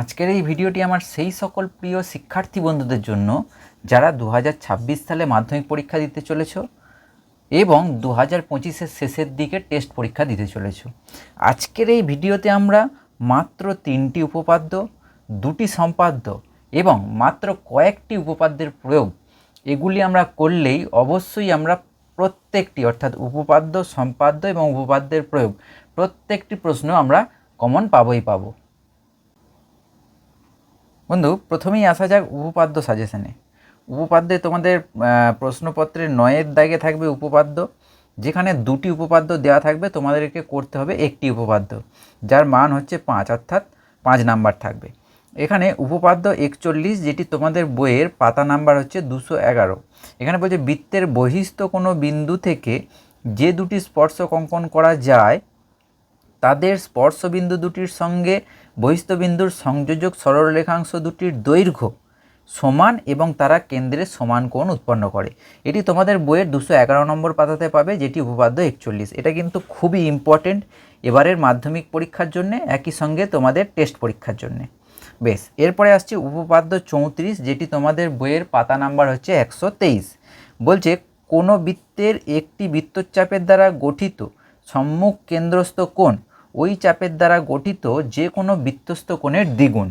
আজকের এই ভিডিওটি আমার সেই সকল প্রিয় শিক্ষার্থী বন্ধুদের জন্য যারা দু হাজার ছাব্বিশ সালে মাধ্যমিক পরীক্ষা দিতে চলেছ এবং দু হাজার পঁচিশের শেষের দিকে টেস্ট পরীক্ষা দিতে চলেছ। আজকের এই ভিডিওতে আমরা মাত্র তিনটি উপপাদ্য, দুটি সম্পাদ্য এবং মাত্র কয়েকটি উপপাদ্যের প্রয়োগ এগুলি আমরা করলেই অবশ্যই আমরা প্রত্যেকটি অর্থাৎ উপপাদ্য, সম্পাদ্য এবং উপপাদ্যের প্রয়োগ প্রত্যেকটি প্রশ্ন আমরা কমন পাবই পাবো। বন্ধু প্রথমেই আসা যাক উপপাদ্য সাজেশনে উপপাদ্যে তোমাদের আহ, প্রশ্নপত্রের নয়ের দাগে থাকবে উপপাদ্য। যেখানে দুটি উপপাদ্য দেওয়া থাকবে তোমাদেরকে করতে হবে একটি উপপাদ্য যার মান হচ্ছে পাঁচ অর্থাৎ পাঁচ নাম্বার থাকবে। এখানে উপপাদ্য একচল্লিশ যেটি তোমাদের বইয়ের পাতা নাম্বার হচ্ছে দুশো এগারো। এখানে বলছে বৃত্তের বহিস্থ কোনো বিন্দু থেকে যে দুটি স্পর্শক অঙ্কন করা যায় তাদের স্পর্শবিন্দু দুটির সঙ্গে বহিস্থবিন্দুর সংযোজক সরলরেখাংশ দুটির দৈর্ঘ্য সমান এবং তারা কেন্দ্রে সমান কোণ উৎপন্ন করে। এটি তোমাদের বইয়ের দুশো এগারো নম্বর পাতাতে পাবে, যেটি উপপাদ্য একচল্লিশ। এটা কিন্তু খুবই ইম্পর্টেন্ট এবারের মাধ্যমিক পরীক্ষার জন্য, একই সঙ্গে তোমাদের টেস্ট পরীক্ষার জন্যে। বেশ, এরপরে আসছে উপপাদ্য চৌত্রিশ, যেটি তোমাদের বইয়ের পাতা নাম্বার হচ্ছে একশো তেইশ। বলছে, কোনো বৃত্তের একটি বৃত্তচাপের দ্বারা গঠিত সম্মুখ কেন্দ্রস্থ কোণ ওই চাপের দ্বারা গঠিত যে কোনো বৃত্তস্থ কোণের দ্বিগুণ।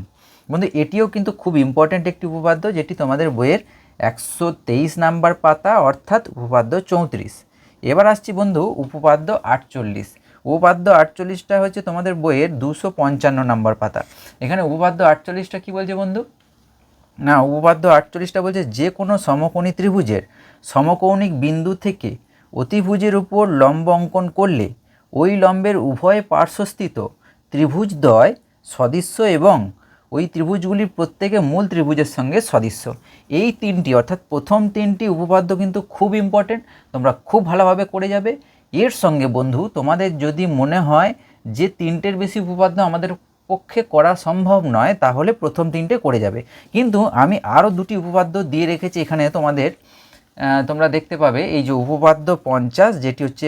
বন্ধু, এটিও কিন্তু খুব ইম্পর্ট্যান্ট একটি উপপাদ্য যেটি তোমাদের বইয়ের একশো তেইশ নাম্বার পাতা অর্থাৎ উপপাদ্য চৌত্রিশ। এবার আসছি বন্ধু উপপাদ্য আটচল্লিশ। উপপাদ্য আটচল্লিশটা হচ্ছে তোমাদের বইয়ের দুশো পঞ্চান্ন নাম্বার পাতা। এখানে উপপাদ্য আটচল্লিশটা কী বলছে বন্ধু? না, উপপাদ্য আটচল্লিশটা বলছে যে কোনো সমকোণী ত্রিভুজের সমকৌণিক বিন্দু থেকে অতিভুজের উপর লম্ব অঙ্কন করলে ওই লম্বের উভয় পার্শ্বস্থিত ত্রিভুজদ্বয় সদৃশ্য এবং ওই ত্রিভুজগুলির প্রত্যেকে মূল ত্রিভুজের সঙ্গে সদৃশ্য। এই তিনটি, অর্থাৎ প্রথম তিনটি উপপাদ্য কিন্তু খুব ইম্পর্টেন্ট তোমরা খুব ভালোভাবে করে যাবে। এর সঙ্গে বন্ধু, তোমাদের যদি মনে হয় যে তিনটের বেশি উপপাদ্য আমাদের পক্ষে করা সম্ভব নয়, তাহলে প্রথম তিনটে করে যাবে। কিন্তু আমি আরও দুটি উপপাদ্য দিয়ে রেখেছি এখানে তোমাদের। তোমরা দেখতে পাবে এই যে উপপাদ্য পঞ্চাশ, যেটি হচ্ছে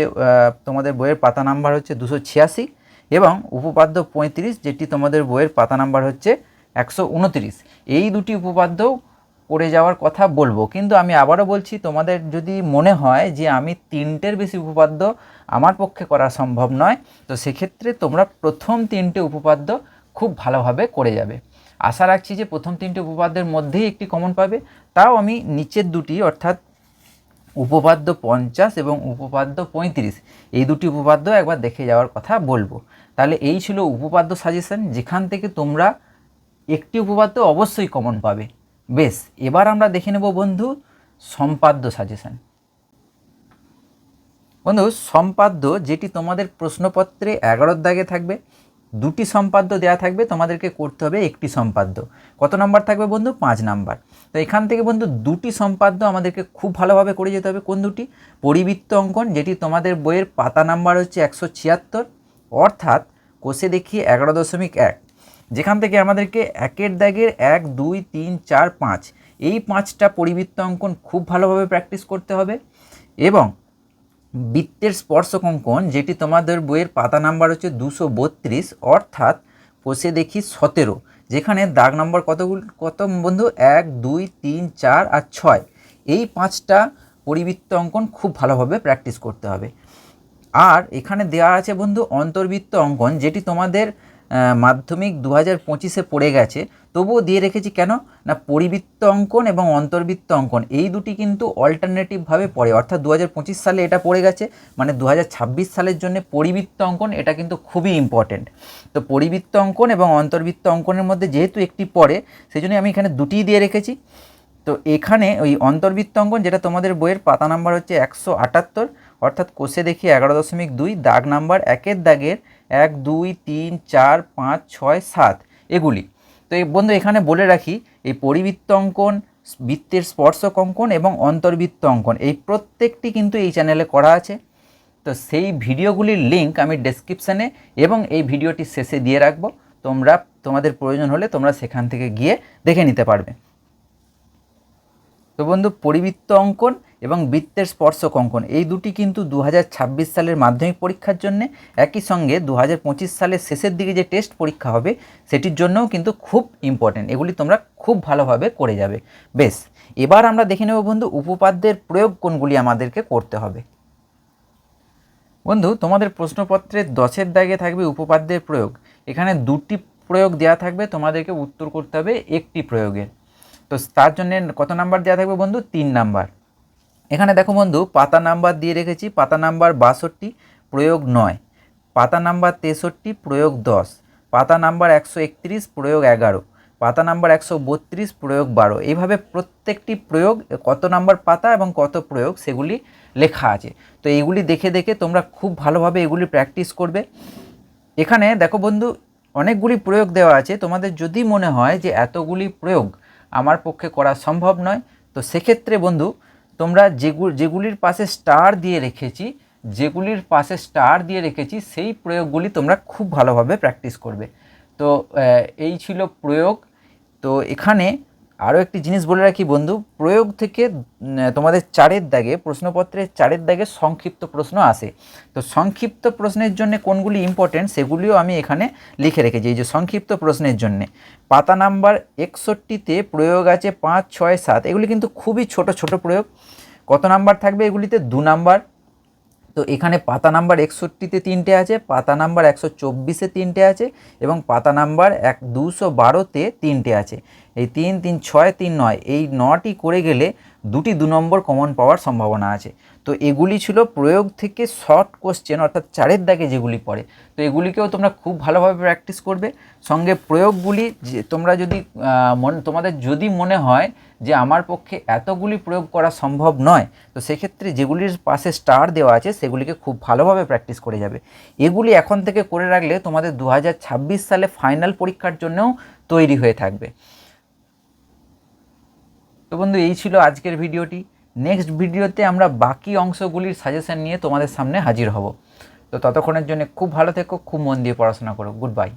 তোমাদের বইয়ের পাতা নাম্বার হচ্ছে দুশো ছিয়াশি এবং উপপাদ্য পঁয়ত্রিশ, যেটি তোমাদের বইয়ের পাতা নাম্বার হচ্ছে একশো উনত্রিশ। এই দুটি উপপাদ্য করে যাওয়ার কথা বলব, কিন্তু আমি আবারও বলছি, তোমাদের যদি মনে হয় যে আমি তিনটের বেশি উপপাদ্য আমার পক্ষে করা সম্ভব নয়, তো সেক্ষেত্রে তোমরা প্রথম তিনটে উপপাদ্য খুব ভালোভাবে করে যাবে। আশা রাখছি যে প্রথম তিনটে উপপাদ্যের মধ্যেই একটি কমন পাবে। তাও আমি নিচের দুটি, অর্থাৎ উপপাদ্য পঞ্চাশ এবং উপপাদ্য পঁয়ত্রিশ। এই দুটি উপপাদ্য একবার দেখে যাওয়ার কথা বলব। তাহলে এই ছিল উপপাদ্য সাজেশন যেখান থেকে তোমরা একটি উপপাদ্য অবশ্যই কমন পাবে। বেশ, এবার আমরা দেখে নেব বন্ধু সম্পাদ্য সাজেশন বন্ধু, সম্পাদ্য যেটি তোমাদের প্রশ্নপত্রে এগারোর দাগে থাকবে দুটি সম্পাদ্য দেওয়া থাকবে, তোমাদেরকে করতে হবে একটি সম্পাদ্য। কত নাম্বার থাকবে বন্ধু? পাঁচ নাম্বার। তো এখান থেকে বন্ধু দুটি সম্পাদ্য আমাদেরকে খুব ভালোভাবে করে যেতে হবে। কোন দুটি? পরিবৃত্ত অঙ্কন, যেটি তোমাদের বইয়ের পাতা নাম্বার হচ্ছে একশো ছিয়াত্তর, অর্থাৎ কোষে দেখি এগারো দশমিক এক। যেখান থেকে আমাদেরকে একের দাগের এক, দুই, তিন, চার, পাঁচ, এই পাঁচটা পরিবৃত্ত অঙ্কন খুব ভালোভাবে প্র্যাকটিস করতে হবে। এবং বৃত্তের স্পর্শক অঙ্কন, যেটি তোমাদের বইয়ের পাতা নাম্বার হচ্ছে দুশো বত্রিশ, অর্থাৎ কোষে দেখি সতেরো, যেখানে দাগ নম্বর কতগুলো, কত বন্ধু? এক, দুই, তিন, চার আর ছয়। এই পাঁচটা পরিবৃত্ত অঙ্কন খুব ভালোভাবে প্র্যাকটিস করতে হবে। আর এখানে দেওয়া আছে বন্ধু অন্তর্বৃত্ত অঙ্কন, যেটি তোমাদের মাধ্যমিক দু হাজার পঁচিশে পড়ে গেছে, তবুও দিয়ে রেখেছি কেন? না, পরিবৃত্ত অঙ্কন এবং অন্তর্বৃত্ত অঙ্কন, এই দুটি কিন্তু অল্টারনেটিভভাবে পড়ে। অর্থাৎ দু হাজার পঁচিশ সালে এটা পড়ে গেছে মানে দু হাজার ছাব্বিশ সালের জন্য পরিবৃত্ত অঙ্কন, এটা কিন্তু খুবই ইম্পর্টেন্ট তো পরিবৃত্ত অঙ্কন এবং অন্তর্বৃত্ত অঙ্কনের মধ্যে যেহেতু একটি পড়ে সেই জন্য আমি এখানে দুটিই দিয়ে রেখেছি। তো এখানে ওই অন্তর্বৃত্ত অঙ্কন, যেটা তোমাদের বইয়ের পাতা নাম্বার হচ্ছে একশো আটাত্তর, অর্থাৎ কোষে দেখি এগারো দশমিক দুই, দাগ নাম্বার একের দাগের এক, দুই, তিন, চার, পাঁচ, ছয়, সাত, এগুলি। তো এই বন্ধু, এখানে বলে রাখি, এই পরিবৃত্ত অঙ্কন, বৃত্তের স্পর্শক অঙ্কন এবং অন্তর্বৃত্ত অঙ্কন, এই প্রত্যেকটি কিন্তু এই চ্যানেলে করা আছে। তো সেই ভিডিওগুলির লিংক আমি ডেসক্রিপশানে এবং এই ভিডিওটি শেষে দিয়ে রাখব। তোমরা, তোমাদের প্রয়োজন হলে তোমরা সেখান থেকে গিয়ে দেখে নিতে পারবে। তো বন্ধু, পরিবৃত্ত অঙ্কন এবং বৃত্তের স্পর্শক অঙ্কন, এই দুটি কিন্তু দু হাজার ছাব্বিশ সালের মাধ্যমিক পরীক্ষার জন্য, একই সঙ্গে দু হাজার পঁচিশ সালের শেষের দিকে যে টেস্ট পরীক্ষা হবে, সেটির জন্যও কিন্তু খুব ইম্পর্টেন্ট এগুলি তোমরা খুব ভালোভাবে করে যাবে। বেশ, এবার আমরা দেখে নেব বন্ধু, উপপাদ্যের প্রয়োগ কোনগুলি আমাদেরকে করতে হবে। বন্ধু, তোমাদের প্রশ্নপত্রের দশের দাগে থাকবে উপপাদ্যের প্রয়োগ, এখানে দুটি প্রয়োগ দেওয়া থাকবে, তোমাদেরকে উত্তর করতে হবে একটি প্রয়োগের। তো তার জন্য কত নাম্বার দেওয়া থাকবে বন্ধু? তিন নাম্বার। এখানে দেখো বন্ধু, পাতা নাম্বার দিয়ে রেখেছি, পাতা নাম্বার বাষট্টি, প্রয়োগ নয়। পাতা নাম্বার তেষট্টি, প্রয়োগ দশ। পাতা নাম্বার একশো একত্রিশ, প্রয়োগ এগারো। পাতা নাম্বার একশো বত্রিশ, প্রয়োগ বারো। এইভাবে প্রত্যেকটি প্রয়োগ, কত নাম্বার পাতা এবং কত প্রয়োগ, সেগুলি লেখা আছে। তো এইগুলি দেখে দেখে তোমরা খুব ভালোভাবে এগুলি প্র্যাকটিস করবে। এখানে দেখো বন্ধু, অনেকগুলি প্রয়োগ দেওয়া আছে। তোমাদের যদি মনে হয় যে এতগুলি প্রয়োগ আমার পক্ষে করা সম্ভব নয়। তো সেক্ষেত্রে বন্ধু, তোমরা যেগুলি যেগুলির পাশে স্টার দিয়ে রেখেছি, যেগুলির পাশে স্টার দিয়ে রেখেছি, সেই প্রয়োগগুলি তোমরা খুব ভালোভাবে প্র্যাকটিস করবে। তো এই ছিল প্রয়োগ। তো এখানে আরও একটি জিনিস বলে রাখি বন্ধু, প্রয়োগ থেকে তোমাদের চারের দাগে, প্রশ্নপত্রের চারের দাগে সংক্ষিপ্ত প্রশ্ন আসে। তো সংক্ষিপ্ত প্রশ্নের জন্য কোনগুলি ইম্পর্টেন্ট সেগুলিও আমি এখানে লিখে রেখেছি। এই যে সংক্ষিপ্ত প্রশ্নের জন্যে, পাতা নাম্বার একষট্টিতে প্রয়োগ আছে পাঁচ, ছয়, সাত, এগুলি কিন্তু খুবই ছোট ছোট প্রয়োগ। কত নাম্বার থাকবে এগুলিতে? দু নাম্বার। তো এখানে পাতা নাম্বার একষট্টিতে তিনটে আছে, পাতা নাম্বার একশো চব্বিশে তিনটে আছে এবং পাতা নাম্বার এক দুশো বারোতে তিনটে আছে। এই তিন তিন, ছয়, তিন, নয়, এই নটি করে গেলে দুটি দু নম্বর কমন পাওয়ার সম্ভাবনা আছে। তো এগুলি ছিল প্রয়োগ থেকে শর্ট কোশ্চেন অর্থাৎ চারের দাগে যেগুলি পড়ে। তো এগুলিকেও তোমরা খুব ভালোভাবে প্র্যাকটিস করবে। সঙ্গে প্রয়োগগুলি যে তোমরা যদি মন, তোমাদের যদি মনে হয় যে আমার পক্ষে এতগুলি প্রয়োগ করা সম্ভব নয়, তো সেক্ষেত্রে যেগুলির পাশে স্টার দেওয়া আছে, সেগুলিকে খুব ভালোভাবে প্র্যাকটিস করে যাবে। এগুলি এখন থেকে করে রাখলে তোমাদের দু হাজার ছাব্বিশ সালে ফাইনাল পরীক্ষার জন্যও তৈরি হয়ে থাকবে। তো বন্ধু, এই ছিল আজকের ভিডিওটি। নেক্সট ভিডিওতে আমরা বাকি অংশগুলির সাজেশন নিয়ে তোমাদের সামনে হাজির হব। তো ততক্ষণের জন্য খুব ভালো থেকো, খুব মন দিয়ে পড়াশোনা করো। Good bye